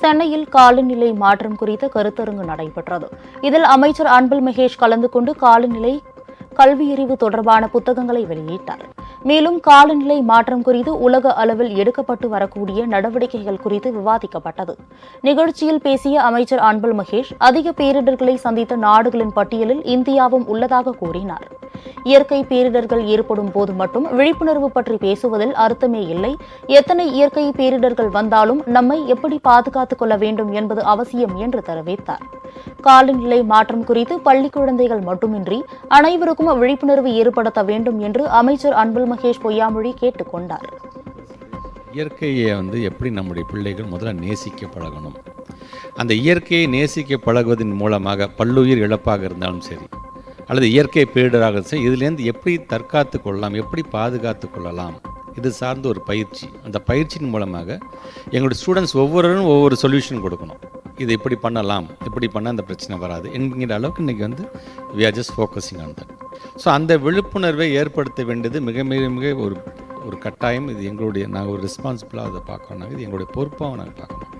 சென்னையில் காலநிலை மாற்றம் குறித்த கருத்தரங்கு நடைபெற்றது. இதில் அமைச்சர் அன்பில் மகேஷ் கலந்து கொண்டு காலநிலை கல்வியறிவு தொடர்பான புத்தகங்களை வெளியிட்டார். மேலும் காலநிலை மாற்றம் குறித்து உலக அளவில் எடுக்கப்பட்டு வரக்கூடிய நடவடிக்கைகள் குறித்து விவாதிக்கப்பட்டது. நிகழ்ச்சியில் பேசிய அமைச்சர் அன்பில் மகேஷ் அதிக பேரிடர்களை சந்தித்த நாடுகளின் பட்டியலில் இந்தியாவும் உள்ளதாக கூறினார். இயற்கை பேரிடர்கள் ஏற்படும் போது மட்டும் விழிப்புணர்வு பற்றி பேசுவதில் அர்த்தமே இல்லை. எத்தனை இயற்கை பேரிடர்கள் வந்தாலும் நம்மை எப்படி பாதுகாத்துக் கொள்ள வேண்டும் என்பது அவசியம் என்று தெரிவித்தார் காலநிலை மாற்றம் குறித்து பள்ளி குழந்தைகள் மட்டுமின்றி அனைவருக்கும் விழிப்புணர்வு ஏற்படுத்த வேண்டும் என்று அமைச்சர் அன்பில் மகேஷ் பொய்யாமொழி கேட்டுக்கொண்டார் இயற்கையை வந்து எப்படி நம்முடைய பிள்ளைகள் முதல்ல நேசிக்க பழகணும்? அந்த இயற்கையை நேசிக்க பழகுவதன் மூலமாக பல்லுயிர் இழப்பாக இருந்தாலும் சரி அல்லது இயற்கை பேரிடராக சரி இதுலேருந்து எப்படி தற்காத்து கொள்ளலாம் எப்படி பாதுகாத்து கொள்ளலாம்? இது சார்ந்த ஒரு பயிற்சி. அந்த பயிற்சியின் மூலமாக எங்களுடைய ஸ்டூடெண்ட்ஸ் ஒவ்வொருவரும் ஒவ்வொரு சொல்யூஷன் கொடுக்கணும். இது இப்படி பண்ணலாம் இப்படி பண்ணால் அந்த பிரச்சனை வராது என்கிற அளவுக்கு இன்றைக்கி வந்து we are just focusing on that so அந்த விழிப்புணர்வை ஏற்படுத்த வேண்டியது மிக மிக மிக ஒரு ஒரு கட்டாயம். இது எங்களுடைய நாங்கள் ஒரு ரெஸ்பான்சிபிளாக அதை பார்க்கணும். இது எங்களுடைய பொறுப்பாக நாங்கள் பார்க்கணும்.